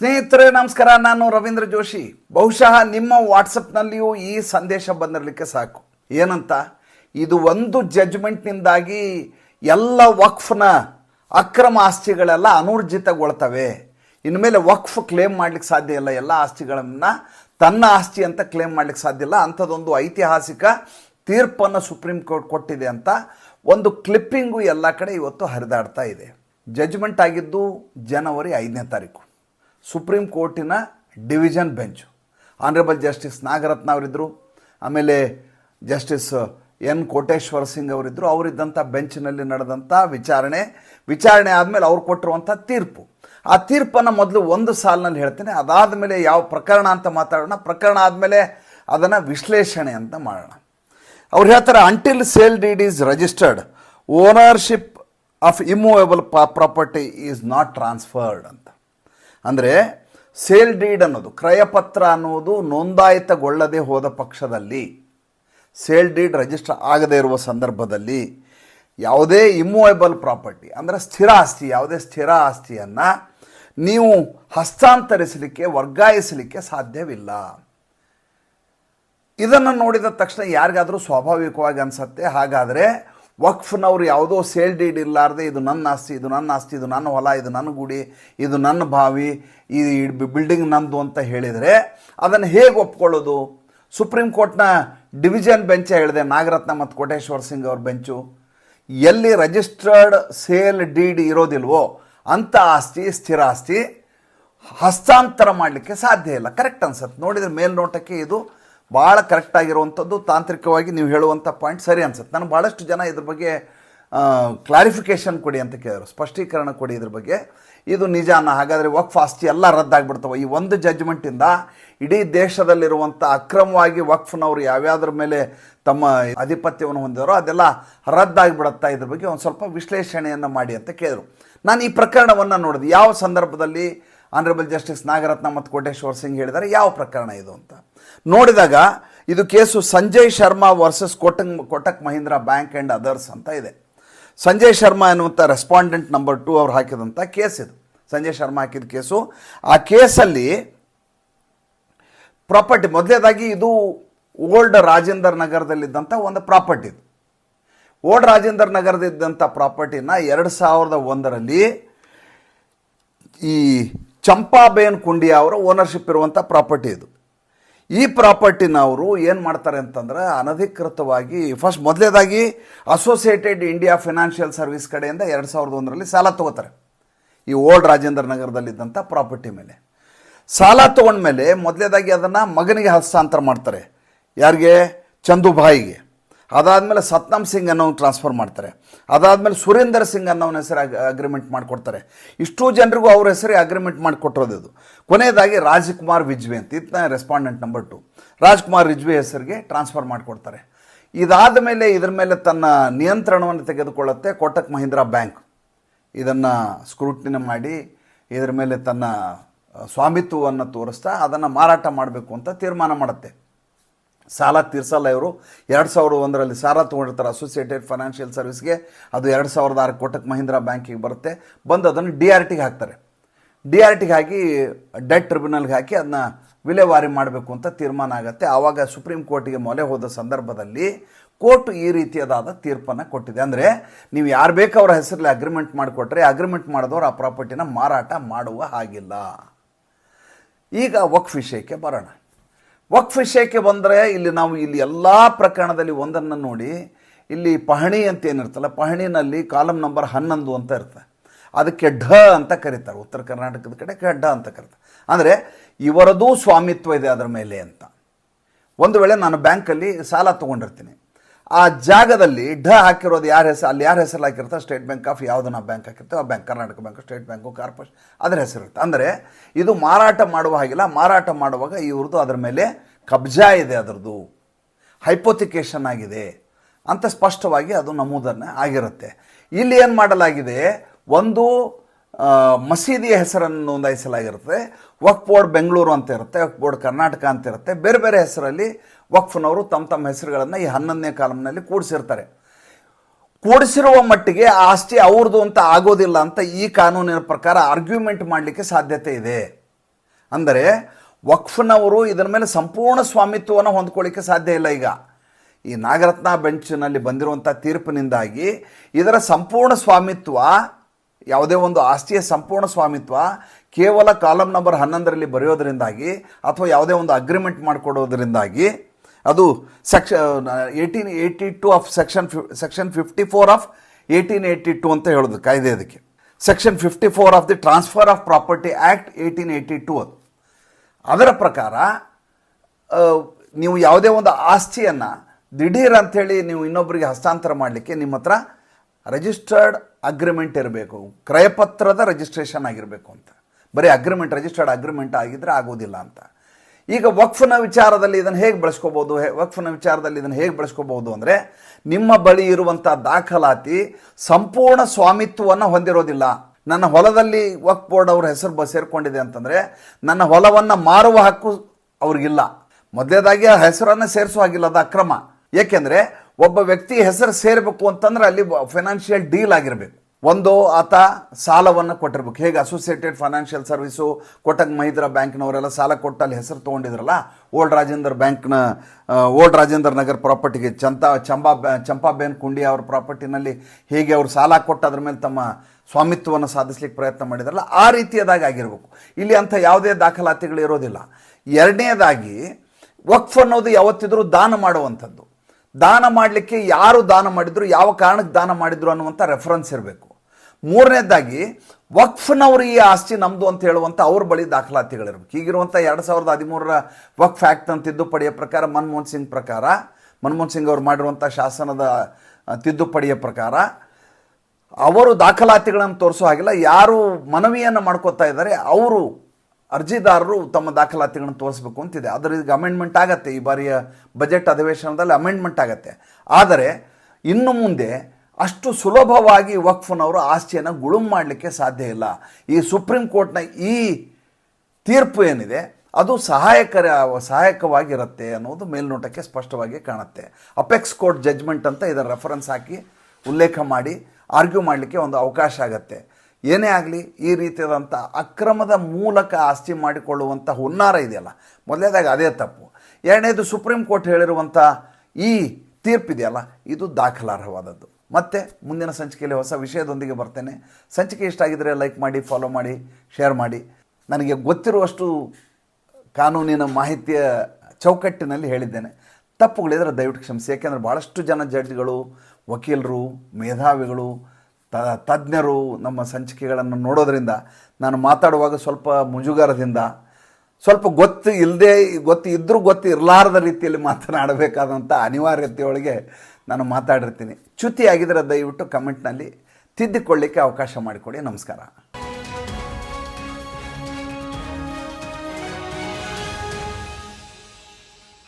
ಸ್ನೇಹಿತರೆ, ನಮಸ್ಕಾರ. ನಾನು ರವೀಂದ್ರ ಜೋಶಿ. ಬಹುಶಃ ನಿಮ್ಮ ವಾಟ್ಸಪ್ನಲ್ಲಿಯೂ ಈ ಸಂದೇಶ ಬಂದಿರಲಿಕ್ಕೆ ಸಾಕು. ಏನಂತ? ಇದು ಒಂದು ಜಡ್ಜ್ಮೆಂಟ್ನಿಂದಾಗಿ ಎಲ್ಲ ವಕ್ಫ್ನ ಅಕ್ರಮ ಆಸ್ತಿಗಳೆಲ್ಲ ಅನೂರ್ಜಿತಗೊಳ್ತವೆ. ಇನ್ಮೇಲೆ ವಕ್ಫ್ ಕ್ಲೇಮ್ ಮಾಡ್ಲಿಕ್ಕೆ ಸಾಧ್ಯ ಇಲ್ಲ. ಎಲ್ಲ ಆಸ್ತಿಗಳನ್ನು ತನ್ನ ಆಸ್ತಿ ಅಂತ ಕ್ಲೇಮ್ ಮಾಡ್ಲಿಕ್ಕೆ ಸಾಧ್ಯ ಇಲ್ಲ. ಅಂಥದ್ದೊಂದು ಐತಿಹಾಸಿಕ ತೀರ್ಪನ್ನು ಸುಪ್ರೀಂ ಕೋರ್ಟ್ ಕೊಟ್ಟಿದೆ ಅಂತ ಒಂದು ಕ್ಲಿಪ್ಪಿಂಗು ಎಲ್ಲ ಕಡೆ ಇವತ್ತು ಹರಿದಾಡ್ತಾ ಇದೆ. ಜಡ್ಜ್ಮೆಂಟ್ ಆಗಿದ್ದು ಜನವರಿ ಐದನೇ ತಾರೀಕು. ಸುಪ್ರೀಂ ಕೋರ್ಟಿನ division bench. Honourable justice Nagarathna ಅವರಿದ್ದರು ಆಮೇಲೆ ಜಸ್ಟಿಸ್ ಎನ್ ಕೋಟೇಶ್ವರ ಸಿಂಗ್ ಅವರಿದ್ದರು ಅವರಿದ್ದಂಥ ಬೆಂಚ್ನಲ್ಲಿ ನಡೆದಂಥ ವಿಚಾರಣೆ ವಿಚಾರಣೆ ಆದಮೇಲೆ ಅವ್ರು ಕೊಟ್ಟಿರುವಂಥ ತೀರ್ಪು. ಆ ತೀರ್ಪನ್ನು ಮೊದಲು ಒಂದು ಸಾಲಿನಲ್ಲಿ ಹೇಳ್ತೇನೆ, ಅದಾದ ಮೇಲೆ ಯಾವ ಪ್ರಕರಣ ಅಂತ ಮಾತಾಡೋಣ, ಪ್ರಕರಣ ಆದಮೇಲೆ ಅದನ್ನು ವಿಶ್ಲೇಷಣೆ ಅಂತ ಮಾಡೋಣ. ಅವ್ರು ಹೇಳ್ತಾರೆ until sale deed is registered ownership of immovable property is not transferred ಅಂತ. ಅಂದರೆ ಸೇಲ್ ಡೀಡ್ ಅನ್ನೋದು, ಕ್ರಯಪತ್ರ ಅನ್ನೋದು ನೋಂದಾಯಿತಗೊಳ್ಳದೆ ಹೋದ ಪಕ್ಷದಲ್ಲಿ, ಸೇಲ್ ಡೀಡ್ ರಿಜಿಸ್ಟರ್ ಆಗದೇ ಇರುವ ಸಂದರ್ಭದಲ್ಲಿ ಯಾವುದೇ ಇಮ್ಮೂವೇಬಲ್ ಪ್ರಾಪರ್ಟಿ ಅಂದರೆ ಸ್ಥಿರ ಆಸ್ತಿ, ಯಾವುದೇ ಸ್ಥಿರ ಆಸ್ತಿಯನ್ನು ನೀವು ಹಸ್ತಾಂತರಿಸಲಿಕ್ಕೆ, ವರ್ಗಾಯಿಸಲಿಕ್ಕೆ ಸಾಧ್ಯವಿಲ್ಲ. ಇದನ್ನು ನೋಡಿದ ತಕ್ಷಣ ಯಾರಿಗಾದರೂ ಸ್ವಾಭಾವಿಕವಾಗಿ ಅನಿಸುತ್ತೆ. ಹಾಗಾದರೆ ವಕ್ಫ್ನವ್ರು ಯಾವುದೋ ಸೇಲ್ ಡೀಡ್ ಇರಲಾರ್ದೆ ಇದು ನನ್ನ ಆಸ್ತಿ, ಇದು ನನ್ನ ಆಸ್ತಿ, ಇದು ನನ್ನ ಹೊಲ, ಇದು ನನ್ನ ಗುಡಿ, ಇದು ನನ್ನ ಬಾವಿ, ಈ ಬಿಲ್ಡಿಂಗ್ ನಂದು ಅಂತ ಹೇಳಿದರೆ ಅದನ್ನು ಹೇಗೆ ಒಪ್ಕೊಳ್ಳೋದು? ಸುಪ್ರೀಂ ಕೋರ್ಟ್ನ ಡಿವಿಷನ್ ಬೆಂಚೇ ಹೇಳಿದೆ, ನಾಗರತ್ನ ಮತ್ತು ಕೋಟೇಶ್ವರ್ ಸಿಂಗ್ ಅವ್ರ ಬೆಂಚು. ಎಲ್ಲಿ ರಿಜಿಸ್ಟರ್ಡ್ ಸೇಲ್ ಡೀಡ್ ಇರೋದಿಲ್ವೋ ಅಂಥ ಆಸ್ತಿ, ಸ್ಥಿರ ಆಸ್ತಿ, ಹಸ್ತಾಂತರ ಮಾಡಲಿಕ್ಕೆ ಸಾಧ್ಯ ಇಲ್ಲ. ಕರೆಕ್ಟ್ ಅನ್ಸತ್ತೆ. ನೋಡಿದರೆ ಮೇಲ್ನೋಟಕ್ಕೆ ಇದು ಭಾಳ ಕರೆಕ್ಟ್ ಆಗಿರುವಂಥದ್ದು ತಾಂತ್ರಿಕವಾಗಿ ನೀವು ಹೇಳುವಂಥ ಪಾಯಿಂಟ್ ಸರಿ ಅನ್ಸುತ್ತೆ. ನಾನು ಭಾಳಷ್ಟು ಜನ ಇದ್ರ ಬಗ್ಗೆ ಕ್ಲಾರಿಫಿಕೇಷನ್ ಕೊಡಿ ಅಂತ ಕೇಳಿದ್ರು. ಸ್ಪಷ್ಟೀಕರಣ ಕೊಡಿ ಇದ್ರ ಬಗ್ಗೆ. ಇದು ನಿಜಾನ ಹಾಗಾದರೆ ವಕ್ಫ್ ಆಸ್ತಿ ಎಲ್ಲ ರದ್ದಾಗ್ಬಿಡ್ತವೆ. ಈ ಒಂದು ಜಜ್ಮೆಂಟಿಂದ ಇಡೀ ದೇಶದಲ್ಲಿರುವಂಥ ಅಕ್ರಮವಾಗಿ ವಕ್ಫ್ನವರು ಯಾವ್ಯಾವ್ದ್ರ ಮೇಲೆ ತಮ್ಮ ಆಧಿಪತ್ಯವನ್ನು ಹೊಂದಿದಾರೋ ಅದೆಲ್ಲ ರದ್ದಾಗಿಬಿಡುತ್ತಾ ಇದ್ರ ಬಗ್ಗೆ ಒಂದು ಸ್ವಲ್ಪ ವಿಶ್ಲೇಷಣೆಯನ್ನು ಮಾಡಿ ಅಂತ ಕೇಳಿದರು. ನಾನು ಈ ಪ್ರಕರಣವನ್ನು ನೋಡಿದೆ. ಯಾವ ಸಂದರ್ಭದಲ್ಲಿ ಆನರೇಬಲ್ ಜಸ್ಟಿಸ್ ನಾಗರತ್ನ ಮತ್ತು ಕೋಟೇಶ್ವರ್ ಸಿಂಗ್ ಹೇಳಿದ್ದಾರೆ, ಯಾವ ಪ್ರಕರಣ ಇದು ಅಂತ. ನೋಡಿದಾಗ ಇದು case Sanjay Sharma versus Kotak Kotak Mahindra bank and others ಅಂತ ಇದೆ. ಸಂಜಯ್ ಶರ್ಮಾ ಎನ್ನುವಂಥ ರೆಸ್ಪಾಂಡೆಂಟ್ ನಂಬರ್ ಟೂ ಅವ್ರು ಹಾಕಿದಂಥ ಕೇಸ್ ಇದು. ಸಂಜಯ್ ಶರ್ಮಾ ಹಾಕಿದ ಕೇಸು. ಆ ಕೇಸಲ್ಲಿ ಪ್ರಾಪರ್ಟಿ ಮೊದಲನೇದಾಗಿ ಇದು ಓಲ್ಡ್ ರಾಜೇಂದರ್ ನಗರದಲ್ಲಿದ್ದಂಥ ಒಂದು ಪ್ರಾಪರ್ಟಿ ಇದು. ಓಲ್ಡ್ ರಾಜೇಂದರ್ ನಗರದಿದ್ದಂಥ ಪ್ರಾಪರ್ಟಿನ ಎರಡು ಸಾವಿರದ ಒಂದರಲ್ಲಿ ಈ ಚಂಪಾಬೇನ್ ಕುಂಡಿಯಾ ಅವರ ಓನರ್ಶಿಪ್ ಇರುವಂಥ ಪ್ರಾಪರ್ಟಿ ಇದು. ಈ ಪ್ರಾಪರ್ಟಿನ ಅವರು ಏನು ಮಾಡ್ತಾರೆ ಅಂತಂದ್ರೆ ಅನಧಿಕೃತವಾಗಿ ಫಸ್ಟ್ ಮೊದಲೇದಾಗಿ ಅಸೋಸಿಯೇಟೆಡ್ ಇಂಡಿಯಾ ಫಿನಾನ್ಷಿಯಲ್ ಸರ್ವಿಸ್ ಕಡೆಯಿಂದ ಎರಡು ಸಾವಿರದ ಒಂದರಲ್ಲಿ ಸಾಲ ತಗೋತಾರೆ. ಈ ಓಲ್ಡ್ ರಾಜೇಂದ್ರ ನಗರದಲ್ಲಿದ್ದಂಥ ಪ್ರಾಪರ್ಟಿ ಮೇಲೆ. ಸಾಲ ತೊಗೊಂಡ್ಮೇಲೆ ಮೊದಲೇದಾಗಿ ಅದನ್ನು ಮಗನಿಗೆ ಹಸ್ತಾಂತರ ಮಾಡ್ತಾರೆ. ಯಾರಿಗೆ? ಚಂದುಭಾಯಿಗೆ. ಅದಾದಮೇಲೆ ಸತ್ನಾಮ್ ಸಿಂಗ್ ಅನ್ನೋನು ಟ್ರಾನ್ಸ್ಫರ್ ಮಾಡ್ತಾರೆ. ಅದಾದಮೇಲೆ ಸುರೇಂದರ್ ಸಿಂಗ್ ಅನ್ನೋನ ಹೆಸರು ಅಗ್ರಿಮೆಂಟ್ ಮಾಡಿಕೊಡ್ತಾರೆ. ಇಷ್ಟು ಜನರಿಗೂ ಅವ್ರ ಹೆಸರೇ ಅಗ್ರಿಮೆಂಟ್ ಮಾಡಿಕೊಟ್ಟಿರೋದು ಕೊನೆಯದಾಗಿ ರಾಜ್ಕುಮಾರ್ ವಿಜ್ವೆ ಅಂತ. ಇದನ್ನ respondent number two Rajkumar Vijve ಹೆಸರಿಗೆ ಟ್ರಾನ್ಸ್ಫರ್ ಮಾಡಿಕೊಡ್ತಾರೆ. ಇದಾದ ಮೇಲೆ ಇದ್ರ ಮೇಲೆ ತನ್ನ ನಿಯಂತ್ರಣವನ್ನು ತೆಗೆದುಕೊಳ್ಳುತ್ತೆ ಕೋಟಕ್ ಮಹೀಂದ್ರಾ ಬ್ಯಾಂಕ್. ಇದನ್ನು ಸ್ಕ್ರೂಟಿನಿ ಮಾಡಿ ಇದರ ಮೇಲೆ ತನ್ನ ಸ್ವಾಮಿತ್ವವನ್ನು ತೋರಿಸ್ತಾ ಅದನ್ನು ಮಾರಾಟ ಮಾಡಬೇಕು ಅಂತ ತೀರ್ಮಾನ ಮಾಡುತ್ತೆ. ಸಾಲ ತೀರ್ಸಲ್ಲ ಇವರು. ಎರಡು ಸಾವಿರದ ಒಂದರಲ್ಲಿ ಸಾಲ ತೊಗೊಂಡಿರ್ತಾರೆ ಅಸೋಸಿಯೇಟೆಡ್ ಫೈನಾನ್ಷಿಯಲ್ ಸರ್ವಿಸ್ಗೆ ಅದು ಎರಡು ಸಾವಿರದ ಆರು ಕೋಟಕ್ ಮಹೀಂದ್ರಾ ಬ್ಯಾಂಕಿಗೆ ಬರುತ್ತೆ. ಬಂದು ಅದನ್ನು ಡಿ ಆರ್ ಟಿಗೆ ಹಾಕ್ತಾರೆ. ಡಿ ಆರ್ ಟಿಗೆ ಹಾಕಿ ಡೆಟ್ ಟ್ರಿಬ್ಯುನಲ್ಗೆ ಹಾಕಿ ಅದನ್ನ ವಿಲೇವಾರಿ ಮಾಡಬೇಕು ಅಂತ ತೀರ್ಮಾನ ಆಗುತ್ತೆ. ಆವಾಗ ಸುಪ್ರೀಂ ಕೋರ್ಟಿಗೆ ಮೊಲೆ ಹೋದ ಸಂದರ್ಭದಲ್ಲಿ ಕೋರ್ಟ್ ಈ ರೀತಿಯಾದ ತೀರ್ಪನ್ನು ಕೊಟ್ಟಿದೆ. ಅಂದರೆ ನೀವು ಯಾರು ಬೇಕು ಹೆಸರಲ್ಲಿ ಅಗ್ರಿಮೆಂಟ್ ಮಾಡಿಕೊಟ್ರೆ ಅಗ್ರಿಮೆಂಟ್ ಮಾಡಿದವರು ಆ ಪ್ರಾಪರ್ಟಿನ ಮಾರಾಟ ಮಾಡುವ ಹಾಗಿಲ್ಲ. ಈಗ ವಕ್ಫ್ ವಿಷಯಕ್ಕೆ ಬರೋಣ. ವಕ್ಫ್ ವಿಷಯಕ್ಕೆ ಬಂದರೆ ಇಲ್ಲಿ ನಾವು ಇಲ್ಲಿ ಎಲ್ಲ ಪ್ರಕರಣದಲ್ಲಿ ಒಂದನ್ನು ನೋಡಿ, ಇಲ್ಲಿ ಪಹಣಿ ಅಂತ ಏನಿರ್ತಲ್ಲ ಪಹಣಿನಲ್ಲಿ ಕಾಲಮ್ ನಂಬರ್ ಹನ್ನೊಂದು ಅಂತ ಇರುತ್ತೆ. ಅದಕ್ಕೆ ಢ ಅಂತ ಕರೀತಾರೆ, ಉತ್ತರ ಕರ್ನಾಟಕದ ಕಡೆ ಢ ಅಂತ ಕರೀತಾರೆ. ಅಂದರೆ ಇವರದೂ ಸ್ವಾಮಿತ್ವ ಇದೆ ಅದರ ಮೇಲೆ ಅಂತ. ಒಂದು ವೇಳೆ ನಾನು ಬ್ಯಾಂಕಲ್ಲಿ ಸಾಲ ತೊಗೊಂಡಿರ್ತೀನಿ. ಆ ಜಾಗದಲ್ಲಿ ಢ ಹಾಕಿರೋದು ಯಾರ ಹೆಸರು ಅಲ್ಲಿ ಯಾರ ಹೆಸರು ಹಾಕಿರ್ತಾರೆ ಸ್ಟೇಟ್ ಬ್ಯಾಂಕ್ ಆಫ್ ಯಾವುದನ್ನ ಬ್ಯಾಂಕ್ ಹಾಕಿರ್ತೇವೆ ಆ bank, Karnataka bank, state bank, corporation ಅದರ ಹೆಸರಿರುತ್ತೆ. ಅಂದರೆ ಇದು ಮಾರಾಟ ಮಾಡುವ ಹಾಗಿಲ್ಲ, ಮಾರಾಟ ಮಾಡುವಾಗ ಇವ್ರದ್ದು ಅದರ ಮೇಲೆ ಕಬ್ಜಾ ಇದೆ ಅದರದ್ದು. ಹೈಪೋತಿಕೇಶನ್ ಆಗಿದೆ ಅಂತ ಸ್ಪಷ್ಟವಾಗಿ ಅದು ನಮೂದನ್ನು ಆಗಿರುತ್ತೆ. ಇಲ್ಲಿ ಏನು ಮಾಡಲಾಗಿದೆ? ಒಂದು ಮಸೀದಿಯ ಹೆಸರನ್ನು ನೋಂದಾಯಿಸಲಾಗಿರುತ್ತೆ. ವಕ್ಫ್ ಬೋರ್ಡ್ ಬೆಂಗಳೂರು ಅಂತ ಇರುತ್ತೆ, ವಕ್ಫ್ ಬೋರ್ಡ್ ಕರ್ನಾಟಕ ಅಂತ ಇರುತ್ತೆ. ಬೇರೆ ಬೇರೆ ಹೆಸರಲ್ಲಿ ವಕ್ಫ್ನವರು ತಮ್ಮ ತಮ್ಮ ಹೆಸರುಗಳನ್ನು ಈ ಹನ್ನೊಂದನೇ ಕಾಲಮ್ನಲ್ಲಿ ಕೂಡಿಸಿರ್ತಾರೆ. ಕೂಡಿಸಿರುವ ಮಟ್ಟಿಗೆ ಆಸ್ತಿ ಅವ್ರದ್ದು ಅಂತ ಆಗೋದಿಲ್ಲ ಅಂತ ಈ ಕಾನೂನಿನ ಪ್ರಕಾರ ಆರ್ಗ್ಯುಮೆಂಟ್ ಮಾಡಲಿಕ್ಕೆ ಸಾಧ್ಯತೆ ಇದೆ. ಅಂದರೆ ವಕ್ಫ್ನವರು ಇದರ ಮೇಲೆ ಸಂಪೂರ್ಣ ಸ್ವಾಮಿತ್ವವನ್ನು ಹೊಂದ್ಕೊಳ್ಳಿಕ್ಕೆ ಸಾಧ್ಯ ಇಲ್ಲ ಈಗ. ಈ ನಾಗರತ್ನ ಬೆಂಚ್ನಲ್ಲಿ ಬಂದಿರುವಂಥ ತೀರ್ಪಿನಿಂದಾಗಿ ಇದರ ಸಂಪೂರ್ಣ ಸ್ವಾಮಿತ್ವ ಯಾವುದೇ ಒಂದು ಆಸ್ತಿಯ ಸಂಪೂರ್ಣ ಸ್ವಾಮಿತ್ವ ಕೇವಲ ಕಾಲಮ್ ನಂಬರ್ ಹನ್ನೊಂದರಲ್ಲಿ ಬರೆಯೋದರಿಂದಾಗಿ ಅಥವಾ ಯಾವುದೇ ಒಂದು ಅಗ್ರಿಮೆಂಟ್ ಮಾಡಿಕೊಡೋದ್ರಿಂದಾಗಿ ಅದು ಸೆಕ್ಷ eighteen eighty two of section section fifty four of eighteen eighty two ಅಂತ ಹೇಳೋದು ಕಾಯ್ದೆ ಅದಕ್ಕೆ section fifty four of the transfer of property act eighteen eighty two ಅದು. ಅದರ ಪ್ರಕಾರ ನೀವು ಯಾವುದೇ ಒಂದು ಆಸ್ತಿಯನ್ನು ದಿಢೀರ್ ಅಂಥೇಳಿ ನೀವು ಇನ್ನೊಬ್ಬರಿಗೆ ಹಸ್ತಾಂತರ ಮಾಡಲಿಕ್ಕೆ ನಿಮ್ಮ ಹತ್ರ ರಿಜಿಸ್ಟರ್ಡ್ ಅಗ್ರಿಮೆಂಟ್ ಇರಬೇಕು. ಕ್ರಯಪತ್ರದ ರಿಜಿಸ್ಟ್ರೇಷನ್ ಆಗಿರಬೇಕು ಅಂತ. ಬರೀ ಅಗ್ರಿಮೆಂಟ್ ರಿಜಿಸ್ಟರ್ಡ್ ಅಗ್ರಿಮೆಂಟ್ ಆಗಿದ್ರೆ ಆಗೋದಿಲ್ಲ ಅಂತ. ಈಗ ವಕ್ಫ್ನ ವಿಚಾರದಲ್ಲಿ ಇದನ್ನು ಹೇಗೆ ಬಳಸ್ಕೋಬೋದು? ವಕ್ಫ್ನ ವಿಚಾರದಲ್ಲಿ ಇದನ್ನು ಹೇಗೆ ಬಳಸ್ಕೋಬಹುದು ಅಂದರೆ, ನಿಮ್ಮ ಬಳಿ ಇರುವಂಥ ದಾಖಲಾತಿ ಸಂಪೂರ್ಣ ಸ್ವಾಮಿತ್ವವನ್ನು ಹೊಂದಿರೋದಿಲ್ಲ. ನನ್ನ ಹೊಲದಲ್ಲಿ ವಕ್ಫ್ ಬೋರ್ಡ್ ಅವ್ರ ಹೆಸರು ಬ, ಸೇರ್ಕೊಂಡಿದೆ ಅಂತಂದರೆ, ನನ್ನ ಹೊಲವನ್ನು ಮಾರುವ ಹಕ್ಕು ಅವ್ರಿಗಿಲ್ಲ. ಮೊದಲೇದಾಗಿ ಆ ಹೆಸರನ್ನು ಸೇರಿಸೋ ಹಾಗಿಲ್ಲ ಅಕ್ರಮ. ಏಕೆಂದರೆ ಒಬ್ಬ ವ್ಯಕ್ತಿ ಹೆಸರು ಸೇರಬೇಕು ಅಂತಂದ್ರೆ ಅಲ್ಲಿ ಫೈನಾನ್ಷಿಯಲ್ ಡೀಲ್ ಆಗಿರಬೇಕು. ಒಂದು ಆತ ಸಾಲವನ್ನು ಕೊಟ್ಟಿರ್ಬೇಕು. ಹೇಗೆ? Associated financial service Kotak Mahindra ಬ್ಯಾಂಕ್ನವರೆಲ್ಲ ಸಾಲ ಕೊಟ್ಟು ಅಲ್ಲಿ ಹೆಸರು ತೊಗೊಂಡಿದ್ರಲ್ಲ? ಓಲ್ಡ್ ರಾಜೇಂದ್ರ ಬ್ಯಾಂಕ್ನ ಓಲ್ಡ್ ರಾಜೇಂದ್ರ ನಗರ್ ಪ್ರಾಪರ್ಟಿಗೆ ಚಂತ, ಚಂಬಾ, ಚಂಪಾಬೇನ್ ಕುಂಡಿ ಅವ್ರ ಪ್ರಾಪರ್ಟಿನಲ್ಲಿ ಹೇಗೆ ಅವರು ಸಾಲ ಕೊಟ್ಟು ಅದ್ರ ಮೇಲೆ ತಮ್ಮ ಸ್ವಾಮಿತ್ವವನ್ನು ಸಾಧಿಸ್ಲಿಕ್ಕೆ ಪ್ರಯತ್ನ ಮಾಡಿದ್ರಲ್ಲ, ಆ ರೀತಿಯದಾಗಿ ಆಗಿರಬೇಕು. ಇಲ್ಲಿ ಅಂಥ ಯಾವುದೇ ದಾಖಲಾತಿಗಳು ಇರೋದಿಲ್ಲ. ಎರಡನೇದಾಗಿ, ವಕ್ಫ್ ಅನ್ನೋದು ಯಾವತ್ತಿದ್ರೂ ದಾನ ಮಾಡುವಂಥದ್ದು. ದಾನ ಮಾಡಲಿಕ್ಕೆ ಯಾರು ದಾನ ಮಾಡಿದ್ರು, ಯಾವ ಕಾರಣಕ್ಕೆ ದಾನ ಮಾಡಿದ್ರು ಅನ್ನುವಂಥ ರೆಫರೆನ್ಸ್ ಇರಬೇಕು. ಮೂರನೇದಾಗಿ, ವಕ್ಫ್ನವರು ಈ ಆಸ್ತಿ ನಮ್ಮದು ಅಂತ ಹೇಳುವಂಥ ಅವ್ರ ಬಳಿ ದಾಖಲಾತಿಗಳಿರ್ಬೇಕು. ಈಗಿರುವಂಥ ಎರಡು ಸಾವಿರದ ಹದಿಮೂರರ ವಕ್ಫ್ ಆ್ಯಕ್ಟ್ ಅಂತ ತಿದ್ದುಪಡಿಯ ಪ್ರಕಾರ, ಮನಮೋಹನ್ ಸಿಂಗ್ ಪ್ರಕಾರ, ಮನಮೋಹನ್ ಸಿಂಗ್ ಅವರು ಮಾಡಿರುವಂಥ ಶಾಸನದ ತಿದ್ದುಪಡಿಯ ಪ್ರಕಾರ, ಅವರು ದಾಖಲಾತಿಗಳನ್ನು ತೋರಿಸೋ ಹಾಗಿಲ್ಲ. ಯಾರು ಮನವಿಯನ್ನು ಮಾಡ್ಕೋತಾ ಇದ್ದಾರೆ, ಅವರು ಅರ್ಜಿದಾರರು ತಮ್ಮ ದಾಖಲಾತಿಗಳನ್ನು ತೋರಿಸ್ಬೇಕು ಅಂತಿದೆ. ಆದರೆ ಈಗ ಅಮೆಂಡ್ಮೆಂಟ್ ಆಗತ್ತೆ. ಈ ಬಾರಿಯ ಬಜೆಟ್ ಅಧಿವೇಶನದಲ್ಲಿ ಅಮೆಂಡ್ಮೆಂಟ್ ಆಗತ್ತೆ. ಆದರೆ ಇನ್ನು ಮುಂದೆ ಅಷ್ಟು ಸುಲಭವಾಗಿ ವಕ್ಫ್ನವರು ಆಸ್ತಿಯನ್ನು ಗುಳುಂ ಮಾಡಲಿಕ್ಕೆ ಸಾಧ್ಯ ಇಲ್ಲ. ಈ ಸುಪ್ರೀಂ ಕೋರ್ಟ್ನ ಈ ತೀರ್ಪು ಏನಿದೆ, ಅದು ಸಹಾಯಕರ, ಸಹಾಯಕವಾಗಿರುತ್ತೆ ಅನ್ನೋದು ಮೇಲ್ನೋಟಕ್ಕೆ ಸ್ಪಷ್ಟವಾಗಿ ಕಾಣುತ್ತೆ. ಅಪೆಕ್ಸ್ ಕೋರ್ಟ್ ಜಜ್ಮೆಂಟ್ ಅಂತ ಇದರ ರೆಫರೆನ್ಸ್ ಹಾಕಿ ಉಲ್ಲೇಖ ಮಾಡಿ ಆರ್ಗ್ಯೂ ಮಾಡಲಿಕ್ಕೆ ಒಂದು ಅವಕಾಶ ಆಗತ್ತೆ. ಏನೇ ಆಗಲಿ ಈ ರೀತಿಯಾದಂಥ ಅಕ್ರಮದ ಮೂಲಕ ಆಸ್ತಿ ಮಾಡಿಕೊಳ್ಳುವಂಥ ಹುನ್ನಾರ ಇದೆಯಲ್ಲ. ಮೊದಲನೇದಾಗಿ ಅದೇ ತಪ್ಪು. ಎರಡನೇದು ಸುಪ್ರೀಂ ಕೋರ್ಟ್ ಹೇಳಿರುವಂಥ ಈ ತೀರ್ಪಿದೆಯಲ್ಲ, ಇದು ದಾಖಲಾರ್ಹವಾದದ್ದು. ಮತ್ತೆ ಮುಂದಿನ ಸಂಚಿಕೆಯಲ್ಲಿ ಹೊಸ ವಿಷಯದೊಂದಿಗೆ ಬರ್ತೇನೆ. ಸಂಚಿಕೆ ಇಷ್ಟ ಆಗಿದ್ದರೆ ಲೈಕ್ ಮಾಡಿ, ಫಾಲೋ ಮಾಡಿ, ಶೇರ್ ಮಾಡಿ. ನನಗೆ ಗೊತ್ತಿರುವಷ್ಟು ಕಾನೂನಿನ ಮಾಹಿತಿಯ ಚೌಕಟ್ಟಿನಲ್ಲಿ ಹೇಳಿದ್ದೇನೆ. ತಪ್ಪುಗಳಿದ್ರೆ ದಯವಿಟ್ಟು ಕ್ಷಮಿಸಿ. ಯಾಕೆಂದರೆ ಭಾಳಷ್ಟು ಜನ ಜಡ್ಜ್ಗಳು, ವಕೀಲರು, ಮೇಧಾವಿಗಳು ತ ತಜ್ಞರು ನಮ್ಮ ಸಂಚಿಕೆಗಳನ್ನು ನೋಡೋದ್ರಿಂದ ನಾನು ಮಾತಾಡುವಾಗ ಸ್ವಲ್ಪ ಮುಜುಗರದಿಂದ ಸ್ವಲ್ಪ ಗೊತ್ತು ಇಲ್ಲದೆ ಗೊತ್ತು ಇದ್ದರೂ ಗೊತ್ತು ಇರಲಾರದ ರೀತಿಯಲ್ಲಿ ಮಾತನಾಡಬೇಕಾದಂಥ ಅನಿವಾರ್ಯತೆಯೊಳಗೆ ನಾನು ಮಾತಾಡಿರ್ತೀನಿ. ಚ್ಯುತಿ ಆಗಿದ್ರೆ ದಯವಿಟ್ಟು ಕಮೆಂಟ್ನಲ್ಲಿ ತಿದ್ದಿಕೊಳ್ಳಿಕ್ಕೆ ಅವಕಾಶ ಮಾಡಿಕೊಡಿ. ನಮಸ್ಕಾರ.